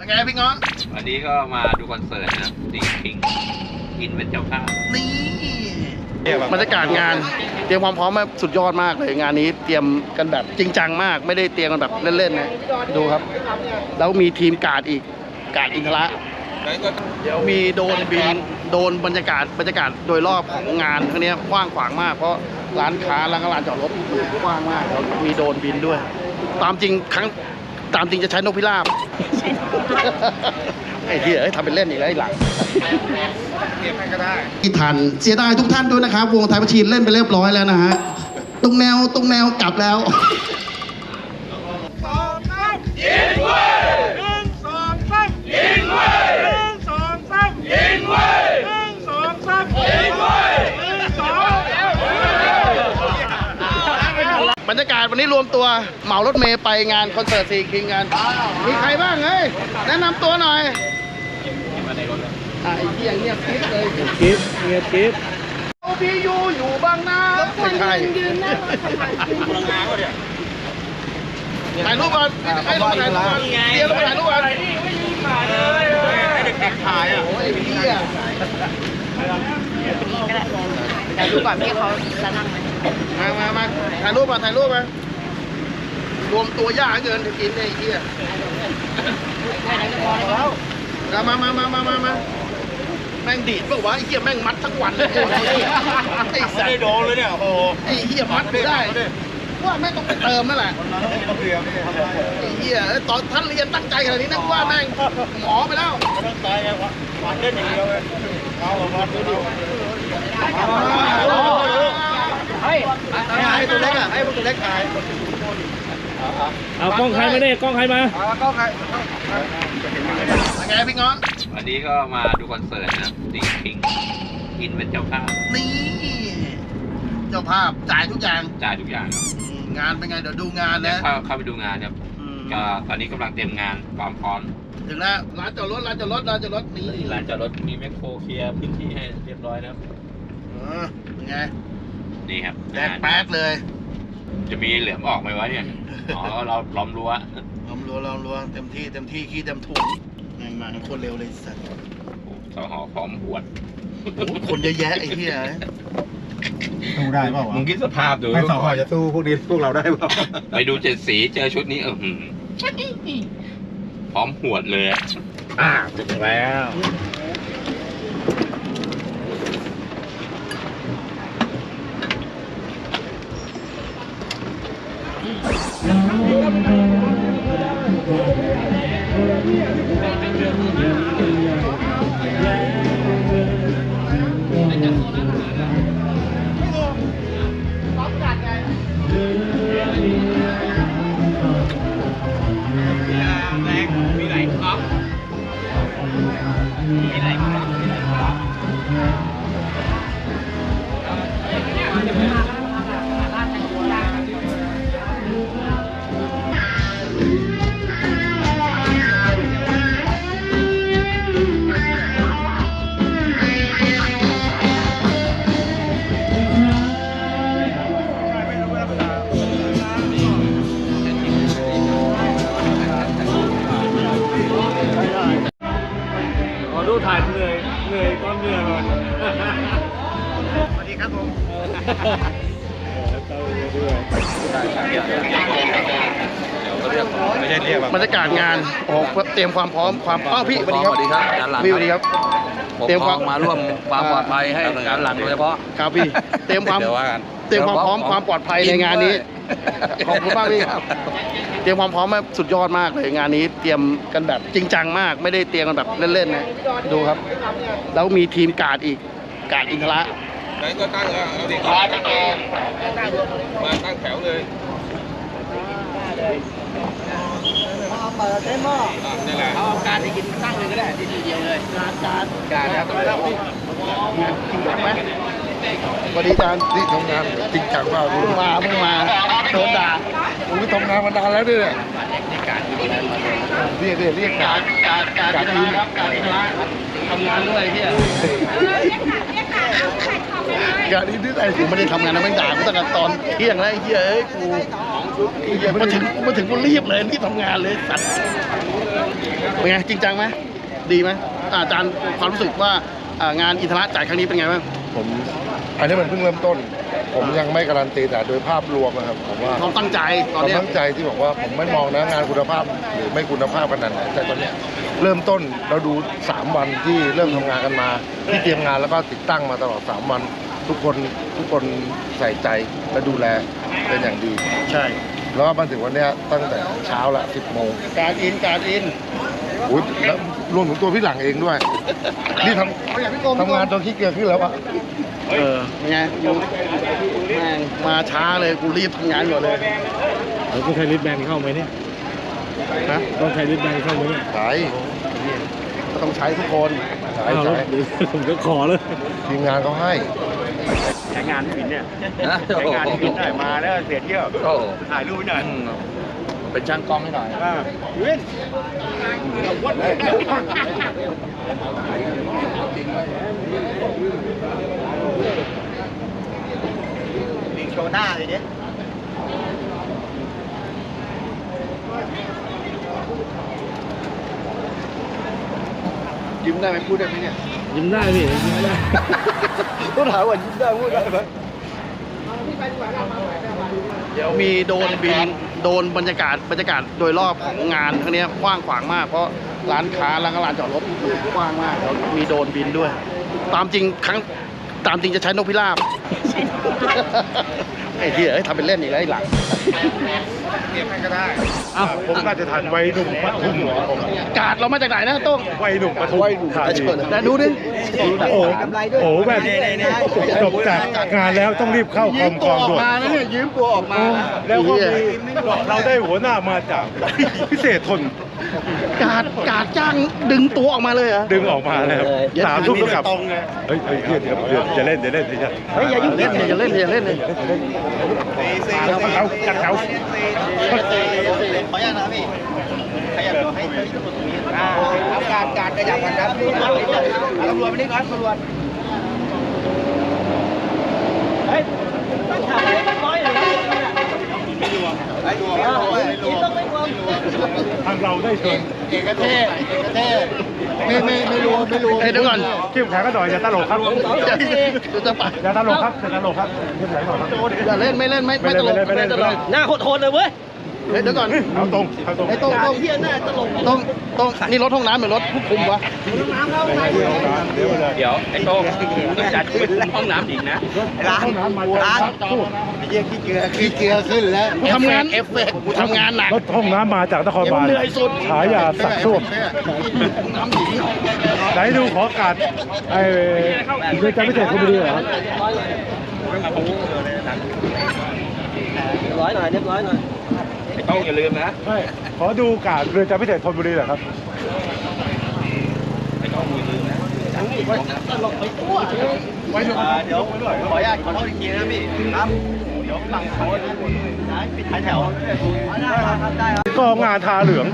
เป็นไงพี่ง้อวันนี้ก็มาดูคอนเสิร์ตนะครับดีคิงอินเป็นเจ้าภาพนี่บรรยากาศงาน เตรียมความพร้อมมาสุดยอดมากเลยงานนี้เตรียมกันแบบจริงจังมาก ไม่ได้เตรียมกันแบบเล่นๆนะดูครับ แล้วมีทีมการ์ดอีกการ์ดอินทระเดี๋ยวมีโดรนบินโดรนบรรยากาศบรรยากาศโดยรอบของงานครั้งนี้กว้างขวางมากเพราะร้านค้าแล้วก็ลานจอดรถกว้างมากแล้วมีโดรนบินด้วย ตามจริงครั้ง ตามจริงจะใช้นกพิราบไอ้ที่เอ้ยทำเป็นเล่นอีกแล้วไอ้หลังที่ทันเสียดายทุกท่านด้วยนะครับ วงไทยประชีนเล่นไปเรียบร้อยแล้วนะฮะตรงแนวตรงแนวกลับแล้ว บรรยากาศวันนี้รวมตัวเหมารถเมย์ไปงานคอนเสิร์ตซีคิงกัน มีใครบ้างเฮ้ย แนะนำตัวหน่อยอะไอ้เหี้ยเงียบคิดเลยคลิปเงียบคลิปโอพียูอยู่บางนาไม่ใช่ถ่ายรูปก่อนให้รูปถ่ายรูปก่อนเดี๋ยวถ่ายรูปก่อนเด็กๆถ่ายอะโอ้ยไอ้เหี้ยแต่ดูก่อนพี่เขาจะนั่งไหม มามามาถ่ายรูปมาถ่ายรูปมารวมตัวยากเกินจะกินเนี่ยไอ้เหี้ยเอามามามามามามาแม่งดีดเปล่าวะไอ้เหี้ยแม่งมัดทั้งวันเลยไอ้สัตว์ไม่โดนเลยเนี่ย โอ้โหไอ้เหี้ยมัดไม่ได้ว่าแม่งต้องไปเติมนั่นแหละไอ้เหี้ยเอ้ยตอนท่านเรียนตั้งใจขนาดนี้นะว่าแม่งหมอไปแล้วต้องตายไงวะวันเล่นอย่างเดียวเลยเอาวันดูดิ ให้ตัวเล็กอะให้ตัวเล็กถ่ายเอากล้องใครมาเนี่ยกล้องใครมาเป็นไงพี่ง้อวันนี้ก็มาดูคอนเสิร์ตนะครับดีคิงอินเป็นเจ้าภาพนี่ เจ้าภาพจ่ายทุกอย่างจ่ายทุกอย่างครับอืมงานเป็นไงเดี๋ยวดูงานเดี๋ยวนะเข้าเข้าไปดูงานครับอืมก็ตอนนี้กำลังเตรียมงานความพร้อมถึงแล้วร้านจอดรถร้านจอดรถร้านจอดรถนี่ลานจอดรถมีแมคโครเคลียร์พื้นที่ให้เรียบร้อยนะครับเออเป็นไง นี่ครับแดกแป๊กเลย จะมีเหลือมออกไหมวะเนี่ย อ๋อ เราล้อมรั้วลองรัวลองรัวเต็มที่เต็มที่ขี้เต็มถุงแม่งมากันคนเร็วเลยสัตว์สหอพร้อมหวดโอ้โหคนเยอะแยะไอ้เหี้ยสู้ได้เปล่าวะมึงคิดสภาพดูไม่สองจะสู้พวกนี้พวกเราได้เปล่าไปดูเจ็ดสีเจอชุดนี้เออหือพร้อมหวดเลยอะอ่าถึงแล้ว ข เตรียมความพร้อมความอ้าวพี่สวัสดีครับสวัสดีครับอาจารย์หลังพี่สวัสดีครับผมเตรียมความมาร่วมความปลอดภัยให้การหลังโดยเฉพาะครับพี่เตรียมความเดี๋ยวว่ากันเตรียมความพร้อมความปลอดภัยในงานนี้ขอบคุณมากพี่ครับเตรียมความพร้อมมาสุดยอดมากเลยงานนี้ เตรียมกันแบบจริงจังมาก ไม่ได้เตรียมกันแบบเล่นๆนะดูครับ แล้วมีทีมการ์ดอีกการ์ดอินทระไหนก็ตั้งแล้วเอาดิมาตั้งแถวเลย เปิดได้หม้อนี่แหละเอาการไปกินตั้งเลยก็ได้ทีเดียวเลยการการการครับจริงจังไหมสวัสดีอาจารย์นี่ทำงานจริงจังมากเพิ่งมาเพิ่งมาโดนด่าผมทำงานมานานแล้วด้วยเรียกเรียกเรียกการการการอินทระครับการอินทระทำงานด้วยเฮียการนี้ที่ไหนกูไม่ได้ทำงานนะแม่งด่ากูตั้งแต่ตอนเที่ยงแล้วไอ้เหี้ยเอ้ยกูไอ้เหี้ย มาถึงมาถึงกูรีบเลยรีบทำงานเลยสัตว์เป็นไงจริงจังไหมดีไหมอ่าอาจารย์ความรู้สึกว่าอ่างานอินทระจ่ายครั้งนี้เป็นไงบ้างผมอันนี้มันเพิ่งเริ่มต้น ผมยังไม่การันตีแต่โดยภาพรวมนะครับผมว่าความตั้งใจตคอนวามเนี้ยตั้งใจที่บอกว่าผมไม่มองนะงานคุณภาพหรือไม่คุณภาพขนาดไหนแต่ตอนเนี้ยเริ่มต้นเราดู 3 วันที่เริ่มทำงานกันมา ที่เตรียมงานแล้วก็ติดตั้งมาตลอด 3 วัน ทุกคนทุกคนใส่ใจและดูแล เป็นอย่างดี ใช่ แล้วก็มาถึงวันเนี้ยตั้งแต่เช้าละ 10โมงการอินการอินอุ๊ยแล้วรวมถึงตัวพี่หลังเองด้วย นี่ทำทำงานจนขี้เกียจขึ้นแล้วอะเออเป็นไงอยู่แม่งมาช้าเลยกูรีบทำงานก่อนเลยแล้วต้องใช้ลิฟต์แบนเข้าไหมเนี่ย นะต้องใช้ลิฟต์แบนเข้าไหมเนี่ยใช่ก็ต้องใช้ทุกคนใช่อ้าวใช่แล้วเดี๋ยวผมก็ขอเลยทีมงานเขาให้ ใช้งานผิดเนี่ยนะใช้งานผิดหน่อยมาแล้วเสียเที่ยวโอ้ถ่ายรูปหน่อยอืมเป็นช่างกล้องให้หน่อย อ่าเว้นลิงโชว์หน้าเลยเนี่ย ยิ้มได้ไหมพูดได้ไหมเนี่ยยิ้มได้พี่ยิ้มได้ต้องถามว่ายิ้มได้พูดได้ไหมเดี๋ยวมีโดรนบินโดรนบรรยากาศบรรยากาศโดยรอบของงานครั้งเนี้ยกว้างขวางมากเพราะร้านค้าแล้วก็ลานจอดรถกว้างมากแล้วมีโดรนบินด้วย ตามจริงครั้งตามจริงจะใช้นกพิราบไอ้ที่เอ้ยทำเป็นเล่นอีกแล้วไอ้หลัง ผมก็จะทันวัยหนุ่มปทุมเหรอผมกาดเรามาจากไหนนะต้องวัยหนุ่มปทุมธานีแต่ดูดิโอ้โหโอ้โหแบบจบจากงานแล้วต้องรีบเข้าคอมคอมด่วนนะเนี่ยยืมตัวออกมานะแล้วก็มีเราได้หัวหน้ามาจากพิเศษทน กาดกาดจ้างดึงตัวออกมาเลยเหรอ ดึงออกมาเลยครับสามทุ่มต้องกลับเฮ้ยเฮ้ยเดี๋ยวเดี๋ยวเดี๋ยวจะเล่นจะเล่นจะเฮ้ยอย่ายุ่งเล่นอย่าเล่นอย่าเล่นเลยแล้วเขาจัดเขาขออนุญาตนะพี่ขยับตัวให้ที่ตรงนี้ครับการการขยับกันครับตำรวจมานี่ก่อนตำรวจเฮ้ยต้องถ่ายไม่ร้อยเลยไม่รวมไม่รวมต้องไม่รวม ทางเราได้เชิญเอกเทศเอกเทศไม่ไม่ไม่รู้ไม่รู้เฮ้ยเดี๋ยวก่อนจิ้มแข็งกันหน่อยอย่าตลกครับจะจะไปอย่าตลกครับอย่าตลกครับจิ้มแข็งหน่อนครับอย่าเล่นไม่เล่นไม่ไม่ตลกไม่ตลกหน้าโหดๆเลยเว้ยเฮ้ยเดี๋ยวก่อนเอาตรงเอาตรงไอ้ตรงตรงเฮียหน้าตลกตรง ต้องนี่รถห้องน้ำหรือรถผู้คุมวะเดี๋ยวเดี๋ยวเลยเดี๋ยวไอ้โต้งจัดเป็นห้องน้ำอีกนะร้านร้านขี้เกียร์ขี้เกียร์ขึ้นแล้วกูทำงานเอฟเฟกต์กูทำงานหนักรถห้องน้ำมาจากนครบาลเหนื่อยสุดฉายาสักส้วมน้ำหญิงไหนดูขอการไอ้เรือนจำพิเศษธนบุรีเหรอครับร้อยหน่อยเรียบร้อยหน่อย ไอ้โต้งอย่าลืมนะใช่ขอดูการเรือนจำพิเศษธนบุรีเหรอครับไอ้โต้งอย่าลืมนะเดี๋ยวขออนุญาตขอโทษอีกทีนะพี่ครับเดี๋ยวฝั่งโค้ดปิดท้ายแถวได้ครับได้ครับกองงานทาเหลือง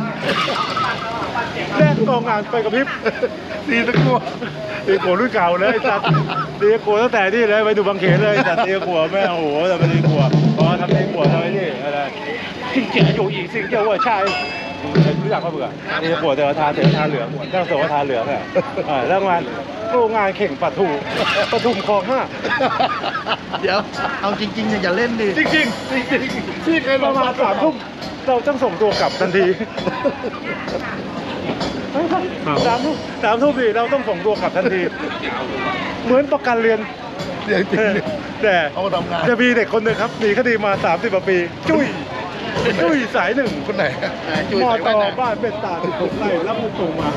แลกกองงานไปกับพริบดีตะกัวดีกัวรุ่นเก่าเลยจัดดีกัวตั้งแต่นี่เลยไปดูบางเขนเลยจัดดีกัวแม่โอ้โหแต่เป็นดีกัวพอทำดีกัวทำไอ้นี่อะไร สิ่งเจ๋อยู่อีสิ่งเจ๋อว่าใช่รู้จักเขาเบื่อดีกัวเดี๋ยวทาเดี๋ยวทาเหลืองตั้งโซ่ทาเหลืองอะอ่าแล้วงานโรงงานเข่งปะทูปทุมคลองห้าเดี๋ยว เอาจริงๆเนี่ยอย่าเล่นดิจริงจริงจริงที่เคยประมาณสามทุ่มเราต้องส่งตัวกลับทันทีสามทุ่มสามทุ่มดิเราต้องส่งตัวกลับทันที เหมือนประกันเรียนเรื่องจริงเออเนี่ยแต่เอามาทำงานจะมีเด็กคนหนึ่งครับหนีคดีมา30กว่าปี จุ้ย จุ้ยสายหนึ่งคนไหนจุ้ยมอใส่ตแว่นอนะบ้านเป็นตาติดตกไล่รับมุกส่งมา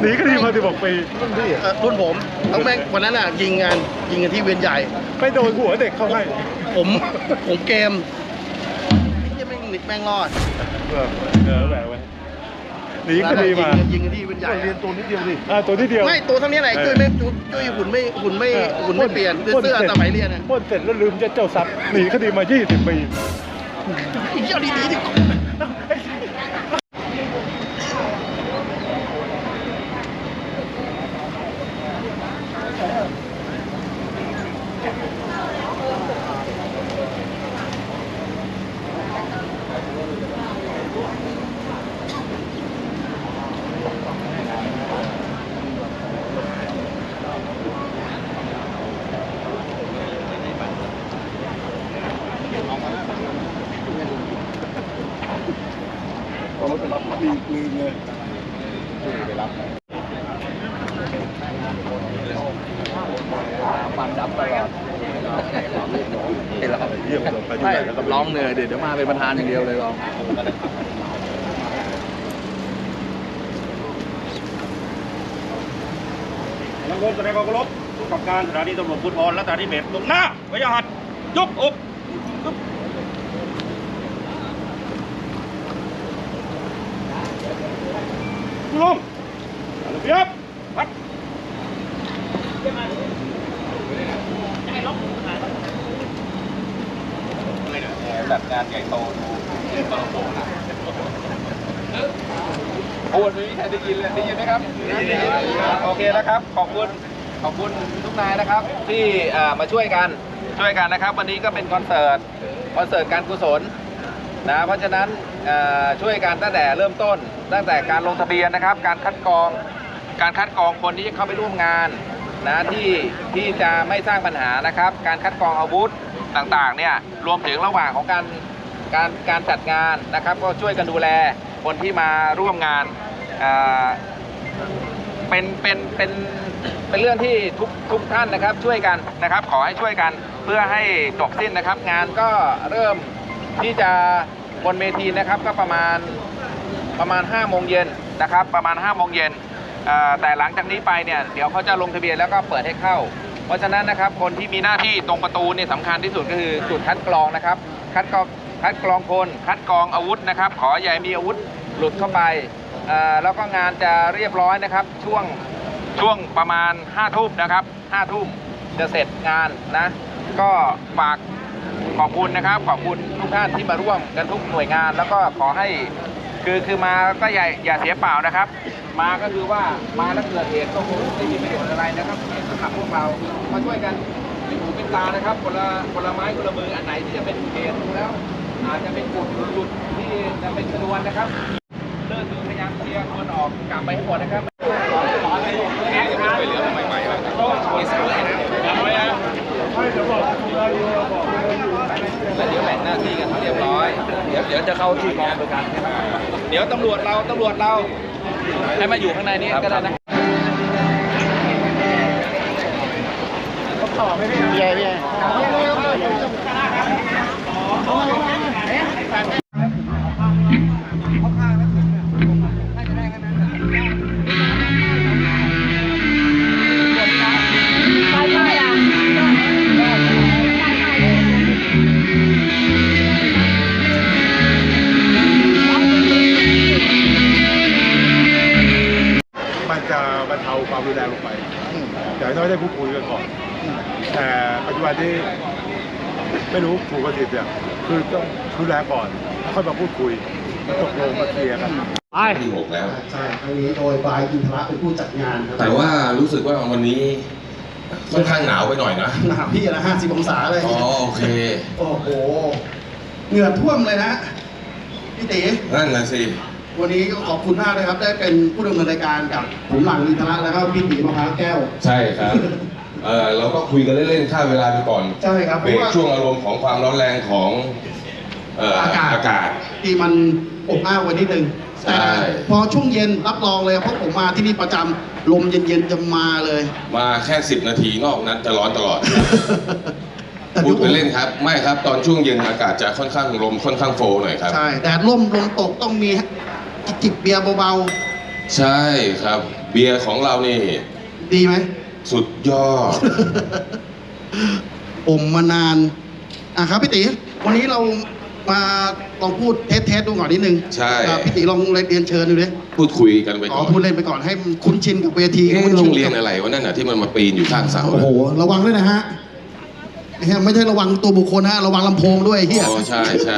หนีคดีมา16ปีเอ่อรุ่นผมต้องแม่งวันนั้นอะยิงงานยิงกันที่เวียนใหญ่ ไปโดนหัวเด็กเข้าให้ผมผมเกมยังไม่งแม่งรอดเออเออแหวกไว้หนีคดีมายิงยิงกันที่เวียนใหญ่เรียนตัวนิดเดียวดิอ่าตัวที่เดียวไม่ตัวเท่านี้แหละจุ้ยไม่จุ้ยจุ้ยหุ่นไม่หุ่นไม่หุ่นไม่เปลี่ยนคือเสื้อสมัยเรียนอะปล้นเสร็จแล้วลืมจะเจ้าทรัพย์หนีคดีมา 20 ปี อีกเจ้าดีๆดิ ปันดับตลอด เยี่ยมเลยไปดู ไม่ ไหนแล้วก็ ร้องเหนื่อยเดี๋ยวเดี๋ยวมาเป็นประธานอย่างเดียวเลยร้องนักรบแสดงความเคารพผู้กำกับการสถานีตำรวจภูธรและสถานีเบสลงหน้าพยาหัดยกอกยกลงระเบียบวัดแบบงานใหญ่โตดูตลกโป่งนะโอ้วันนี้ใคร ได้ยินเลยได้ยินไหมครับโอเคนะครับ ขอบคุณขอบคุณทุกนายนะครับ ที่มาช่วยกันช่วยกันนะครับ วันนี้ก็เป็นคอนเสิร์ตคอนเสิร์ตการกุศลนะเพราะฉะนั้นช่วยกันตั้งแต่เริ่มต้น ตั้งแต่การลงทะเบียนนะครับ การคัดกรองการคัดกรองคนที่จะเข้าไปร่วมงานนะที่ที่จะไม่สร้างปัญหานะครับ การคัดกรองอาวุธต่างๆเนี่ยรวมถึงระหว่างของการการการจัดงานนะครับ ก็ช่วยกันดูแลคนที่มาร่วมงาน เป็นเป็นเป็นเป็นเรื่องที่ทุกทุกท่านนะครับช่วยกันนะครับ ขอให้ช่วยกันเพื่อให้จบสิ้นนะครับ งานก็เริ่มที่จะบนเวทีนะครับก็ประมาณประมาณ5โมงเย็นนะครับประมาณ5โมงเย็นแต่หลังจากนี้ไปเนี่ยเดี๋ยวเขาจะลงทะเบียนแล้วก็เปิดให้เข้า เพราะฉะนั้นนะครับคนที่มีหน้าที่ตรงประตูเนี่ยสำคัญที่สุดก็คือจุดคัดกรองนะครับ คัดกรองคัดกรองคน คัดกรองอาวุธนะครับ ขออย่าให้มีอาวุธหลุดเข้าไป แล้วก็งานจะเรียบร้อยนะครับ ช่วงช่วงประมาณ5ทุ่มนะครับ5ทุ่มจะเสร็จงานนะ ก็ฝากขอบคุณนะครับ ขอบคุณทุกท่านที่มาร่วมกันทุกหน่วยงาน แล้วก็ขอให้คือคือมาก็อย่าอย่าเสียเปล่านะครับ มาก็คือว่ามาแล้วเกิดเหตุก็คงไม่มีประโยชน์อะไรนะครับสำหรับพวกเรามาช่วยกันเป็นหูเป็นตานะครับคนละคนละไม้คนละมืออันไหนที่จะเป็นเหตุแล้ว อาจจะเป็นจุดหลุดที่จะเป็นชนวนนะครับ ยายามเคลียร์คนออกกลับไปให้หมดนะครับไปเรือใหม่ๆแล้วมีสายนะแล้วเดี๋ยวแบ่งหน้าที่กันให้เรียบร้อย เดี๋ยวเดี๋ยวจะเข้าที่กองประกันเดี๋ยวตำรวจเราตำรวจเราให้มาอยู่ข้างในนี้ก็ได้นะพี่ใหญ่พี่ใหญ่ แต่ปัจจุบันที่ไม่รู้ถูกกระติดเนี่ยคือต้องรุนแรงก่อนแล้วค่อยมาพูดคุยมาตกลงมาเคลียร์กันที่หกแล้ว ใช่ครั้งนี้โดยบายอินทระเป็นผู้จัดงานครับแต่ว่ารู้สึกว่าวันนี้ค่อนข้างหนาวไปหน่อยนะหนาวพี่ละห้าสิบองศาเลย อ๋อโอเค โอ้โห เหงื่อท่วมเลยนะ พี่ตีนั่นนะสิ วันนี้ก็ขอบคุณมากเลยครับ ได้เป็นผู้ดำเนินรายการกับผมหลังอินทระแล้วก็พี่ตีมะพร้าวแก้ว ใช่ครับ เออเราก็คุยกันเล่นๆฆ่าเวลาไปก่อนใช่ครับเบรกช่วงอารมณ์ของความร้อนแรงของเอ่ออากาศ อากาศ ที่มันอบอ้าวไว้นิดนึงใช่ แต่พอช่วงเย็นรับรองเลยเพราะผมมาที่นี่ประจำลมเย็นๆจะมาเลย มาแค่สิบนาทีนอกนั้นจะร้อนตลอด แต่พูดูดไปเล่นครับ ไม่ครับ ตอนช่วงเย็นอากาศจะค่อนข้างลมค่อนข้างโฟหน่อยครับ ใช่แดดร่มลมตกต้องมีจิบเบียร์เบาใช่ครับ เบียร์ของเรานี่ ๆ ดีไหม สุดยอด อมมานาน อะครับพี่ตีวันนี้เรามาลองพูดเทสเทสๆดูก่อนนิดนึงใช่ อะพี่ตีลองเรียนเชิญดูดิพูดคุยกันไปอ๋ก่ออนพูดเล่นไปก่อนให้มันคุ้นชินกับเวทีเอ๊ะคุ้นโรชินงเรียนกับอะไรวะนั่นน่ะที่มันมาปีนอยู่ข้างเสาโอ้โห ระวังด้วยนะฮะไอ้เหี้ยไม่ใช่ระวังตัวบุคคลนะระวังลำโพงด้วยไอ้เฮีย อ๋อใช่ใช่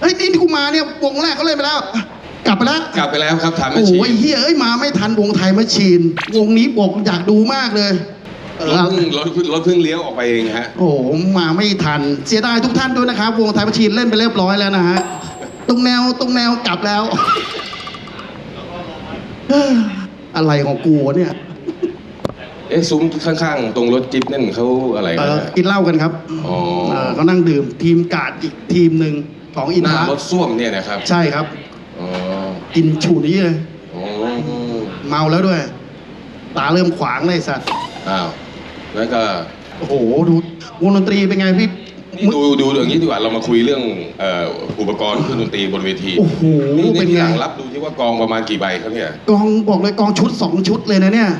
เฮ้ยนี่กูมาเนี่ยวงแรกเขาเล่นไปแล้ว กลับไปแล้วกลับไปแล้วครับถามโอ้แม่โหชีไอ้เฮียเอ้ยมาไม่ทันวงไทยแมชชีน วงนี้บอกอยากดูมากเลยเอรอถเพิ่งรถเพิ่งรถเพิ่งเลี้ยวออกไปเองฮะโอ้โหมาไม่ทัน เสียดายทุกท่านด้วยนะครับ วงไทยแมชชีนเล่นไปเรียบร้อยแล้วนะฮะตรงแนวตรงแนวกลับแล้วเอ้ออะไรของกูวะเนี่ยเอ๊ะซุ้มข้างๆ ตรงรถจิ๊บนั่นเขาอะไรเอกันอฮะกินเหล้ากันครับอ๋อเออเขานั่งดื่มทีมกาดอีกทีมหนึ่งของอินหน้าทระรถส้วมเนี่ยนะครับ ใช่ครับ อ๋อกินฉูดนี้เลย อ๋อเมาแล้วด้วย ตาเริ่มขวางเลยสัตว์ อ้าวแล้วก็โอ้โห ดูวงดนตรีเป็นไงพี่นี่ดูดูอย่างนี้ดีกว่าเรามาคุยเรื่องเอ่ออุปกรณ์เครื่องดนตรีบนเวทีโอ้โห นี่เป็นี่นที่ไงหลังรับดูที่ว่ากองประมาณกี่ใบครับเนี่ยกองบอกเลยกองชุดสองชุดเลยนะเนี่ย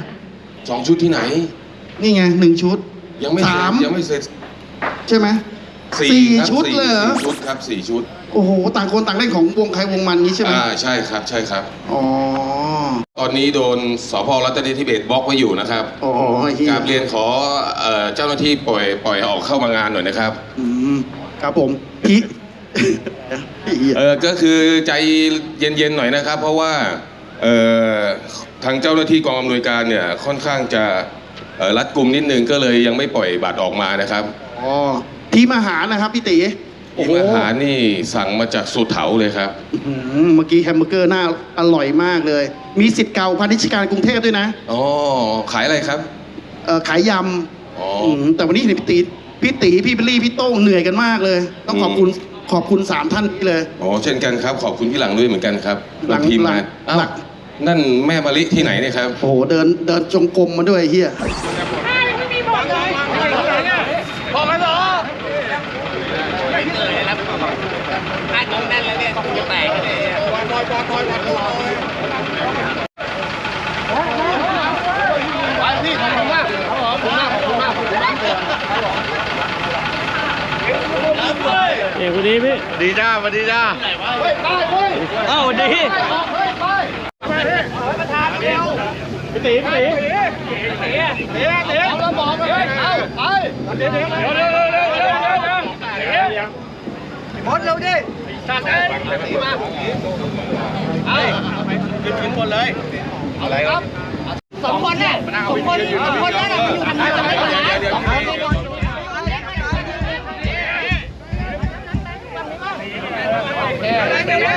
สองชุดที่ไหน นี่ไงหนึ่งชุด ยังไม่เสร็สาจม ยังไม่เสร็จใช่ไหมสี่สี่ครับชุดสี่เลยเหรอ สี่ชุดครับสี่ชุด โอ้โห ต่างคนต่างเล่นของวงใครวงมันนี้ใช่ไหมอ่าใช่ครับใช่ครับ อ๋อ ตอนนี้โดนสพรัตนทิเบศบล็อกไว้อยู่นะครับอ๋อเฮียกราบเรียนขอเอ่อเจ้าหน้าที่ปล่อยปล่อยออกเข้ามางานหน่อยนะครับ อืมครับผมพี่เฮียเออก็คือใจเย็นๆหน่อยนะครับ เพราะว่าเอ่อทางเจ้าหน้าที่กองอำนวยการเนี่ยค่อนข้างจะเอ่อรัดกุมนิดนึงก็เลยยังไม่ปล่อยบัตรออกมานะครับ อ๋อทีมอาหารนะครับพี่ตี โอ้ที่โหอาหารนี่สั่งมาจากสุเถาเลยครับ อื้อหือเมื่อกี้แฮมเบอร์เกอร์น่าอร่อยมากเลย มีสิทธิ์เก่าพาณิชยการกรุงเทพด้วยนะอ๋อขายอะไรครับเอ่อขายยอ๋อำอืมแต่วันนี้เห็นพี่ตีพี่ตีพี่เบลลี่พี่โต้งเหนื่อยกันมากเลย ต้องขอบคุณขอบคุณสามท่านนี้เลย อ๋อเช่นกันครับ ขอบคุณพี่หลังด้วยเหมือนกันครับหลังทีมหลังางนอ้าวหลัง นั่นแม่มะลิที่ไหนเนี่ยครับ โอ้โหเดินเดินจงกรมมาด้วยไอ้เฮีย เอกวันนี้พี่ดีจ้าสวัสดีจ้าเอ้าดีพี่ตีพี่ตีสอ งคนน่ะสองคนสองคนนั้นน่ะมันอยู่ทำงานกันไม่หมดนะสองคนนี่คน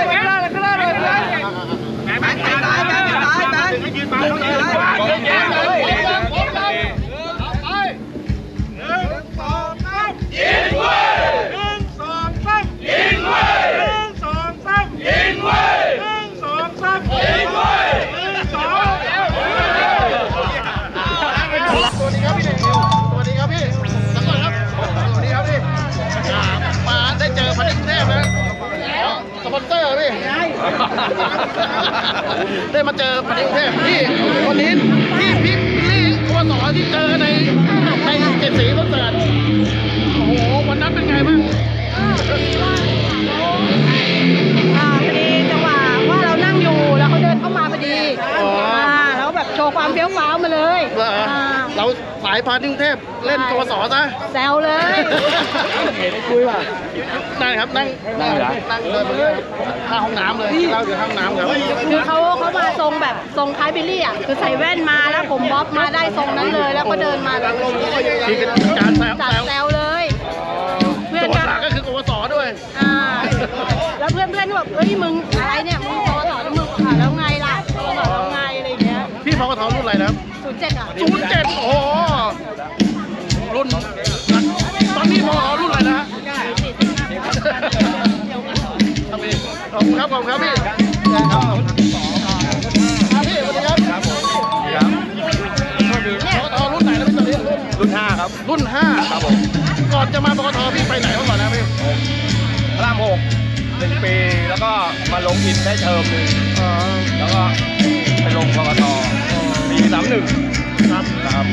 ส ได้มาเจอปนธุ์กรุงเทพที่ สายพันธุ์กรุงเทพเล่นตัวสอซะแซวเลยเห็นคุยป่ะนั่งครับนั่งนั่งนั่งเดินมาเลยข้างห้องน้ำเลยเราอยู่ข้างห้องน้ำครับคือเขาเขามาทรงแบบทรงคล้ายบิลลี่อะคือใส่แว่นมาแล้วผมบ๊อบมาได้ทรงนั้นเลย แล้วก็เดินมาเลยมีการแซวจัดแซวแซวเลยเพื่อนตัวก็หลักก็คือกวสด้วยอ่าแล้วเพื่อนเพื่อนก็แบบเฮ้ยมึงอะไรเนี่ยมึงพอสอนมึง เจ็ดอะศูนย์เจ็ดโอ้โหรุ่นตอนนี้พอรุ่นอะไรนะฮะขอบคุณครับขอบคุณครับพี่ครับพี่สวัสดีครับครับผมครับพกทรุ่นไหนนะพี่ตอนนี้รุ่นรุ่นห้าครับ รุ่นห้าครับผมก่อนจะมาปกทพี่ไปไหนมาก่อนนะพี่พระรามหกหนึ่งปีแล้วก็มาลงอินได้เทอมหนึ่งอ๋อแล้วก็ไปลงกกตปีสามหนึ่ง ครับนะครับ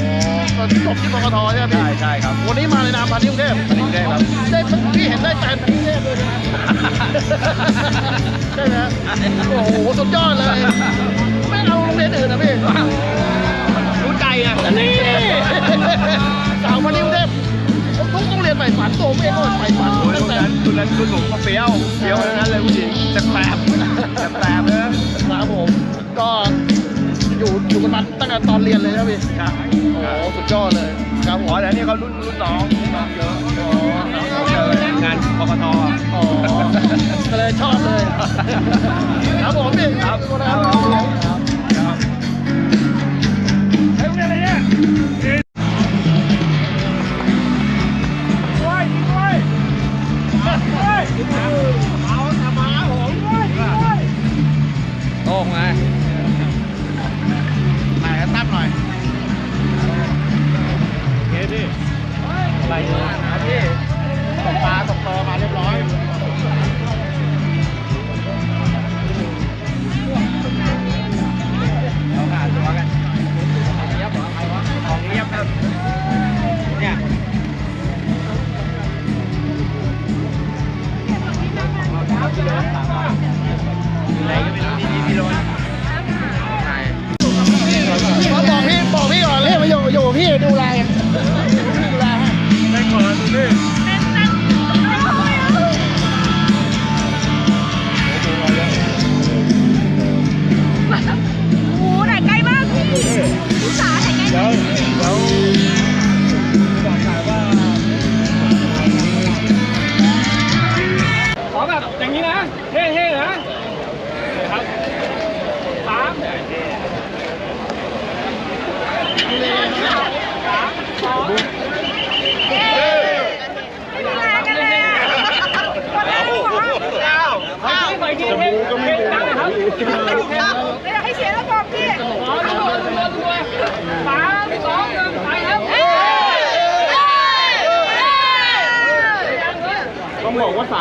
อ๋อก็จบที่ปกทใช่ไหมพี่ใช่ใช่ครับวันนี้มาในนามพันธุ์กรุงเทพอันนี้ได้ครับ ได้พี่เห็นได้แฟนพันธุ์กรุงเทพด้วยใช่ไหมใช่ไหมโอ้โหสุดยอดเลย ไม่เอาโรงเรียนอื่นนะพี่รู้ใจอะนี่สาวพันธุ์กรุงเทพทุกโรงเรียนใฝ่ฝันตัวผมเองก็ใฝ่ฝันโอ้ยตั้รุ่งนแต่นั้นรุ่นนั้นรุ่นผมก็เปรี้ยวเปรี้ยวทั้งนั้นเลยผู้หญิงแสบแสบแสบเลยครับผมก็ อยู่อยู่กันมาตั้งแต่ตอนเรียนเลยนะพี่ครับโอ้โหสุดยอดเลยครับผอ๋อมแต่นี่เขารุ่นรุ่นน้องรุ่นน้องเยอะเจองานกกตอ๋อก็เลยชอบเลยครับผมพี่ครับครับครับโต้งไง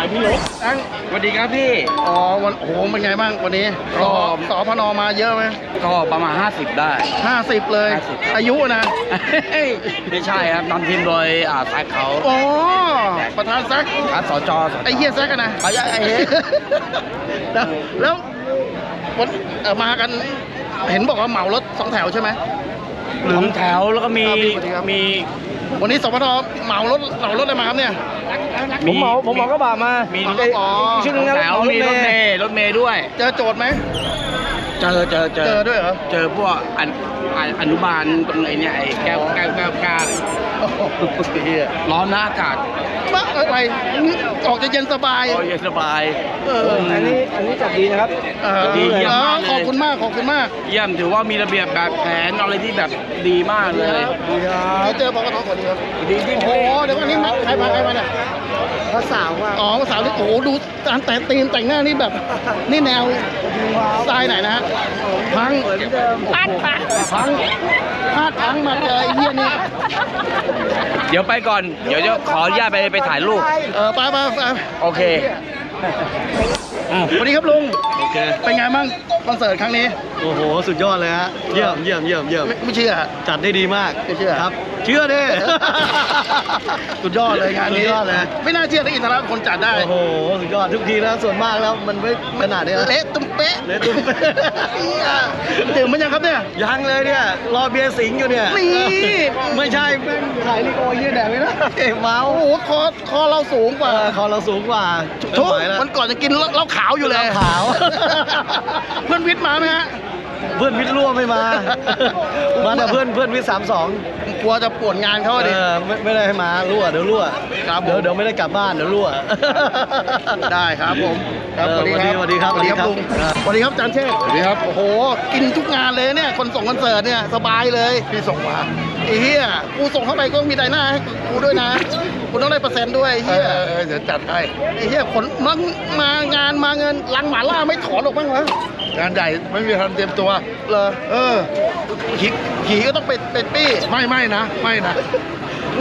าสายพี่ลบอังสวัสดีครับพี่ อ๋อวันโอ้โหเป็นไงบ้างวันนี้สอสอพนมาเยอะไหมก็ประมาณ 50 ได้ ห้าสิบเลย 50 อายุนะไม่ใช่ครับนำทีมโดยอ่าแซคเขาอ๋อประธานซักครับสจสจไอ้เฮียแซกอะนะไอ้เหี้ยไอ้เหี้ยแล้วแล้ววันเอ่อมากันเห็นบอกว่าเหมารถสองแถวใช่ไหมสองแถวแล้วก็มีอ่าพี่สวัสดีครับ มีวันนี้สพทเหมารถเหมารถอะไรมาครับเนี่ย ผมเหมาผมเหมากระบะมามีอ๋อสองแถวมีรถเมย์รถเมย์ด้วย เจอโจทย์ไหม เจอเจอเจอเจอด้วยเหรอ เจอพวกอันอันอนุบาลตรงไหนเนี่ยไอ้แก้วแก้วแก้วแก้วโอ้โหเฮียร้อนหน้าอากาศบ้าอะไรออกจะเย็นสบาย โอ้ยเย็นสบาย เอออันนี้อันนี้จัดดีนะครับ เออดีเยี่ยมเออมากเลย ขอบคุณมากขอบคุณมากเยี่ยมถือว่ามีระเบียบแบบแผนอะไรที่แบบดีมากเลยเจอปกทสวัสดีครับดีที่โอ้โหเดี๋ยววันนี้มาใครมาใครมาเนี่ยภาษาว่าอ๋อภาษาที่โอ้โหดูการแต่งตีมแต่งหน้านี่แบบ นี่แนวสไตล์ไหนนะฮะพังปาดปาดพังพลาดพังมาเจอไอ้เหี้ยนี่เดี๋ยวไปก่อน เดี๋ยวจะขออนุญาตไปไปถ่ายรูป เออไปไปไป โอเค สวัสดีครับลุง โอเค เป็นไงบ้างคอนเสิร์ตครั้งนี้ โอ้โห สุดยอดเลยฮะ เยี่ยมเยี่ยมเยี่ยมเยี่ยมไม่ไม่เชื่อจัดได้ดีมากไม่เชื่อ ครับ เชื่อดิ สุดยอดเลยงานนี้สุดยอดเลย ไม่น่าเชื่อที่อินทราเป็นคนจัดได้ โอ้โห สุดยอดทุกทีนะส่วนมากแล้วมันไม่ขนาดนี้นะ เละตุ้มเป๊ะเละตุ้มเป๊ะดื่มมันยังครับเนี่ย ยังเลยเนี่ย รอเบียร์สิงห์อยู่เนี่ย นี่ ไม่ใช่แม่งขายลิโกยืดแดดไม่ได้เมาโอ้โหคอคอเราสูงกเอว่าอคอเราสูงกว่าทุกไม่ไหวแล้ว มันก่อนจะกินเหล้าขาวอยู่เลยเหล้าขาว เพื่อนวิทย์มาไหมฮะ เพื่อนวิทย์รั่วไม่มา มาแต่เพื่อนเพื่อนวิทย์สามสองกลัวจะปวดงานเขาเออะดิอไม่ไม่ได้ให้มารั่วเดี๋ยวรั่วครับผมเดี๋ยวเดี๋ยวไม่ได้กลับบ้านเดี๋ยวรั่ว ได้ครับผมครับเออสวัสดีครับสวัสดีครับสวัสดีครับสวัลุงสดีครับสวัสดีครับอาจารย์เชษสวัสดีครับโอ้โหกินทุกงานเลยเนี่ยคนส่งคอนเสิร์ตเนี่ยสบายเลยพี่ส่งมาไอ้เหี้ยกูส่งเข้าไปก็มีไดหน้าให้กูด้วยนะกูต้องได้เปอร์เซ็นต์ด้วยไอ้เหี้ยเดี๋ยวจัดให้ไอ้เหี้ยขนมันมางานมาเงินลังหมาล่าไม่ถอนออกบ้างวะ งานใหญ่ไม่มีทันเตรียมตัวเหรอเออผีผีก็ต้องเป็นเป็นปี้ไม่ไม่นะ ไม่นะ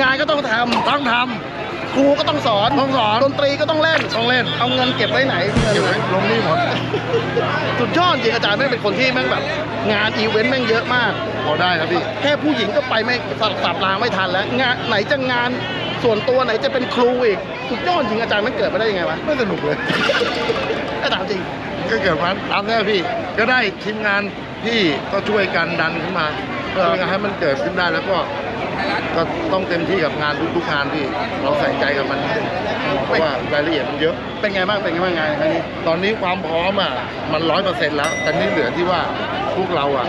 งานก็ต้องทำต้องทครูก็ต้องสอนต้องสอนดนตรีก็ต้องเล่นต้องเล่น เอาเงินเก็บไว้ไหนเงินเก็บไว้ลงนี่หมดสุดยอดจริงอาจารย์แม่งเป็นคนที่แม่งแบบ งานอีเวนต์แม่งเยอะมากพอได้ครับพี่แค่ผู้หญิงก็ไปไม่สับสับรางไม่ทันแล้ว งานไหนจะงานส่วนตัวไหนจะเป็นครูอีกสุดยอดจริงอาจารย์มันเกิดมาได้ยังไงวะไม่สนุกเลยถ้าถามจริง ก็เกิดมาตามแน่พี่ ก็ได้ทีมงานพี่ก็ช่วยกันดันขึ้นมาเพื่อให้มันเกิดขึ้นได้แล้วก็ก็ต้องเต็มที่กับงานทุกๆงานพี่ เราใส่ใจกับมันนิดนึง เพราะว่ารายละเอียดมันเยอะ เป็นไงบ้าง เป็นไงบ้างงานครั้งนี้ ตอนนี้ความพร้อมอะ มันร้อยเปอร์เซ็นต์แล้ว แต่นี่เหลือที่ว่าพวกเราอะ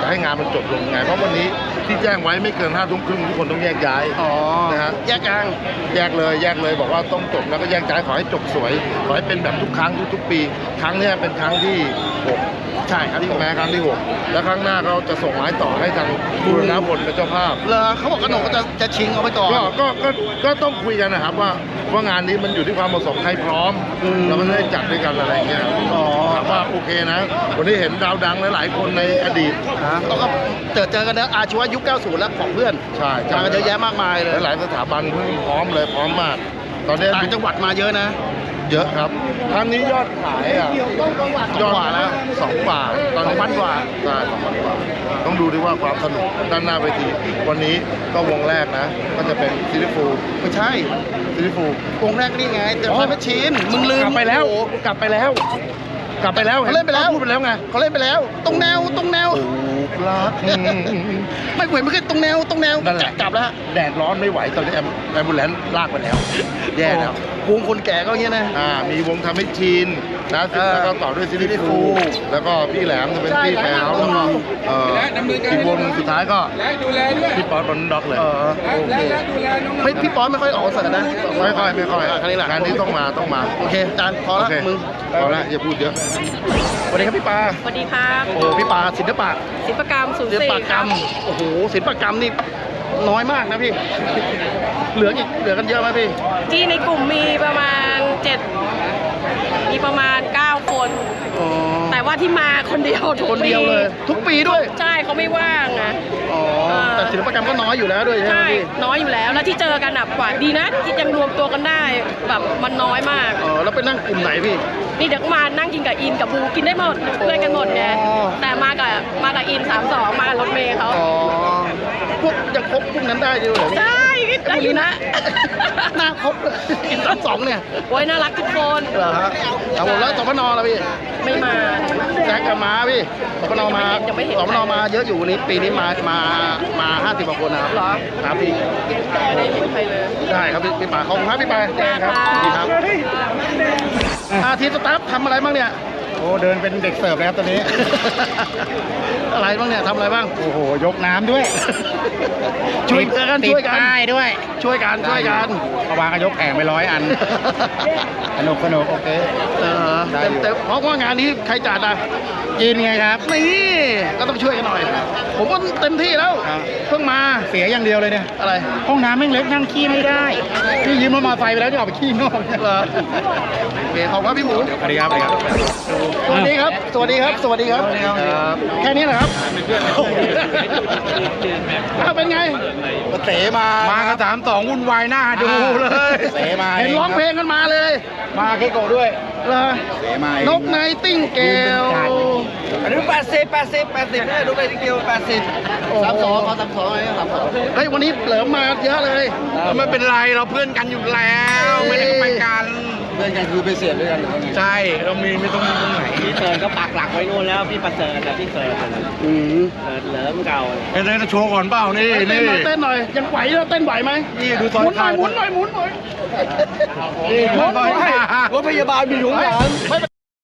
จะให้งานมันจบลงไง เพราะวันนี้ที่แจ้งไว้ไม่เกินห้าทุ่มครึ่งทุกคนต้องแยกย้ายอ๋อนะฮะ แยกกลางแยกเลย แยกเลย บอกว่าต้องจบแล้วก็แยกย้ายขอให้จบสวย ขอให้เป็นแบบทุกครั้งทุกๆปี ครั้งเนี้ยเป็นครั้งที่หกใช่ครับที่แม้ครั้งที่หกแล้วครั้งหน้าเราจะส่งไม้ต่อให้ทางบูรณะผลเป็นเจ้าภาพเลอเขาบอกกระหนกก็จะจะชิงเอาไปก่อนก็ ก็ ก็ ก็ต้องคุยกันนะครับว่าว่างานนี้มันอยู่ที่ความเหมาะสมใครพร้อมอืมแล้วมันได้จัดด้วยกันอะไรอย่างเงี้ยอ๋อถามว่าโอเคนะ วันนี้เห็นดาวดังหลายๆคนคนในอดีตต้องก็เจอเจอกันนะอาชีวะยุค 90 แล้วของเพื่อนใช่มากันเยอะแยะมากมายเลยหลายๆสถาบันเพิ่งพร้อมเลยพร้อมมาก ตอนนี้ต่างจังหวัดมาเยอะนะ เยอะครับครั้งนี้ยอดขายอะยอดกว่าแล้วสองกว่าตอนนี้สองพันกว่าใช่สองพันกว่า ต้องดูด้วยว่าความสนุกด้านหน้าเวที วันนี้ก็วงแรกนะ ก็จะเป็นซิลิฟูไม่ใช่ซิลิฟูวงแรกนี่ไงแต่ไฟแมชชีนมึงลืมกลับไปแล้วโอ้โหกลับไปแล้ว กลับไปแล้วเขาเล่นไปแล้วพูดไปแล้วไงเขาเล่นไปแล้ว ตรงแนวตรงแนวถูกรักไม่เหมือนไม่เคยตรงแนวตรงแนวนั่นแหละกลับแล้วแดดร้อนไม่ไหวตอนนี้แอมแอมบูเลนลากไปแล้ว แย่แล้ว วงคนแก่ก็อย่างเงี้ยนะ อ่ามีวงทำให้ชินนะเออแล้วก็ต่อด้วยซิลิฟูแล้วก็พี่แหลมจะเป็นใช่พี่แพรวแล้วก็เอ่ออีกวงสุดท้ายก็พี่ป๊อตบอลด็อกเลยเออโอเคไม่พี่ป๊อนไม่ค่อยออกเสิร์ตนะไม่ค่อยไม่ค่อยะครั้งนี้แหละงานนี้ต้องมาต้องมาโอเคจานพอโอละเคมึงพอละอย่าพูดเยอะสวัสดีครับพี่ปาสวัสดีครับโอ้โหพี่ปาศิลปะศิลปกรรมศูนย์ศิลสี่ปกรรมโอ้โหศิลปกรรมนี่ น้อยมากนะพี่ เหลืออีกเหลือกันเยอะไหมพี่ ที่ในกลุ่มมีประมาณเจ็ดมีประมาณ 9 คน อ๋อ แต่ว่าที่มาคนเดียวทุกคนเดียวเลยปีทุกปีด้วย ใช่เขาไม่ว่างอะ อ๋อ เออ แต่ศิลปกรรมก็น้อยอยู่แล้วด้วยใช่ไหมใช่พี่ น้อยอยู่แล้วแล้วที่เจอกันหนักกว่าดีนะที่ยังรวมตัวกันได้แบบมันน้อยมาก อ๋อ แล้วไปนั่งกลุ่มไหนพี่ นี่เดี๋ยวก็มานั่งกินกับอินกับบูกินได้หมดเพื่อนกันหมดไงอ๋อ แต่มากับมากับอินสามสองมากับรถเมย์เขาอ๋อพ วกยังคบพวกนั้นได้ด้วยเหรอพี่ใช่ได้อยู่นะหน้าครบเลยอินสามสองเนี่ยโอ้ยน่ารักทุกคนเหรอฮะเอาผมแล้วสพนแล้วพี่ไม่มาแจ็คกับม้าพี่สพนมายังไม่เห็นสพนมาเยอะอยู่นี้ปีนี้มามามาห้าสิบกว่าคนนะครับเหรอครับพี่ไม่ได้เห็นใครเลยได้ครับพี่พี่ป่าขอบคุณครับพี่ป่าครับค่ะดีครับอาทีมสตาฟทำอะไรบ้างเนี่ยโอ้เดินเป็นเด็กเสิร์ฟแล้วตอนนี้ อะไรบ้างเนี่ยทำอะไรบ้าง โอ้โห ยกน้ำด้วยช่วยกันติดช่วยกัน ป้ายด้วยช่วยกันช่วยกันเมื่อวานก็ยกแผงไปร้อยอัน สนุกสนุกโอเค เออได้เต็มอยู่เต็มเพราะว่างานนี้ใครจัดอะกินไงครับ นี่ก็ต้องช่วยกันหน่อย ผมก็เต็มที่แล้วครับ เพิ่งมาเสียอย่างเดียวเลยเนี่ย อะไร ห้องน้ำแม่งเล็กนั่งขี้ไม่ได้พี่ยืมรถมอเตอร์ไซค์ไปแล้วจะออกไปขี้นอกเนี่ยเหรอโอเคขอบคุณครับพี่หมูสวัสดีครับสวัสดีครับ สวัสดีครับ สวัสดีครับ สวัสดีครับ แค่นี้เหรอครับอ้าวเป็นไงเสมา มากันสามสองวุ่นวายหน้าดูเลยเสมาเห็นร้องเพลงกันมาเลย มาเคโกะด้วยเหรอเสมานกไนติ้งเกลอันนี้แปดสิบแปดสิบแปดสิบเนี่ยดูไปทีเดียวแปดสิบสามสองเขาสามสองอะไรสามสองเฮ้ยวันนี้เหลิมมาเยอะเลย ไม่เป็นไรเราเพื่อนกันอยู่แล้ว ไม่ได้ไปกัน เพื่อนกันคือไปเสียด้วยกันใช่เรามีไม่ต้องมีตรงไหนพี่เสิร์ชก็ปักหลักไว้นู่นแล้วพี่ประเสริฐอะพี่เสิร์ชอะอืมเสิร์ชเหลิมเก่าเฮ้ยจะโชว์ก่อนเปล่านี่เต้นนี่หน่อยเต้นหน่อยยังไหวแล้วเต้นไหวไหมนี่ดูซอยหมุนหน่อยขาดหมุนหน่อยหมุนหน่อย นี่หมุนหน่อย รถพยาบาลมีถุงยางไม่เป็น